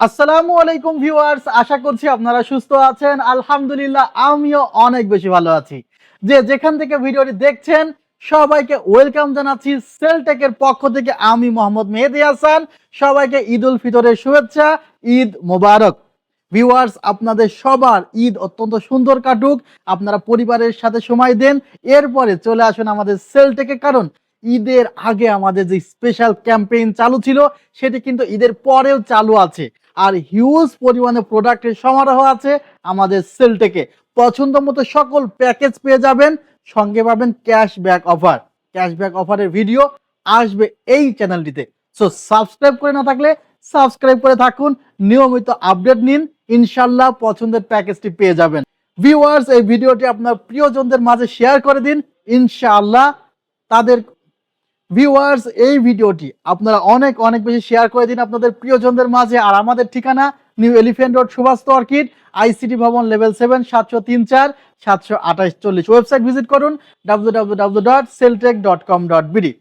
আসসালামু আলাইকুম ভিউয়ার্স, আশা করছি আপনারা সুস্থ আছেন। আলহামদুলিল্লাহ, আমিও অনেক বেশি ভালো আছি। যে যেখান থেকে ভিডিওটি দেখছেন, সবাইকে ওয়েলকাম জানাচ্ছি সেলটেকের পক্ষ থেকে আমি মোহাম্মদ মেহেদি হাসান। সবাইকে ঈদ উল ফিতরের শুভেচ্ছা, ঈদ মোবারক। ভিউয়ার্স, আপনাদের সবার ঈদ অত্যন্ত সুন্দর কাটুক। আপনারা পরিবারের সাথে সময় দেন। এরপরে চলে আসুন আমাদের সেলটেকে, কারণ ঈদের আগে আমাদের যে স্পেশাল ক্যাম্পেইন চালু ছিল, সেটি কিন্তু ঈদের পরেও চালু আছে। আর হিউজ পরিমাণে প্রোডাক্টের সমারোহ আছে আমাদের সেলটেকে পছন্দ মতো সকল প্যাকেজ পেয়ে যাবেন, সঙ্গে পাবেন ক্যাশব্যাক অফার ক্যাশব্যাক অফারের ভিডিও আসবে এই চ্যানেলটিতে সো সাবস্ক্রাইব করে না থাকলে সাবস্ক্রাইব করে থাকুন, নিয়মিত আপডেট নিন, ইনশাল্লাহ পছন্দের প্যাকেজটি পেয়ে যাবেন। ভিউয়ার্স এই ভিডিওটি আপনার প্রিয়জনদের মাঝে শেয়ার করে দিন ইনশাআল্লাহ তাদের ভিউয়ার্স এই ভিডিওটি আপনারা অনেক অনেক বেশি শেয়ার করে দিন আপনাদের প্রিয়জনদের মাঝে আর আমাদের ঠিকানা New Elephant Road Subhash Orchid ICT ভবন লেভেল সেভেন সাতশো তিন চার, সাতশো আঠাশ চল্লিশ। ওয়েবসাইট ভিজিট করুন W W W dot Seltech dot com dot BD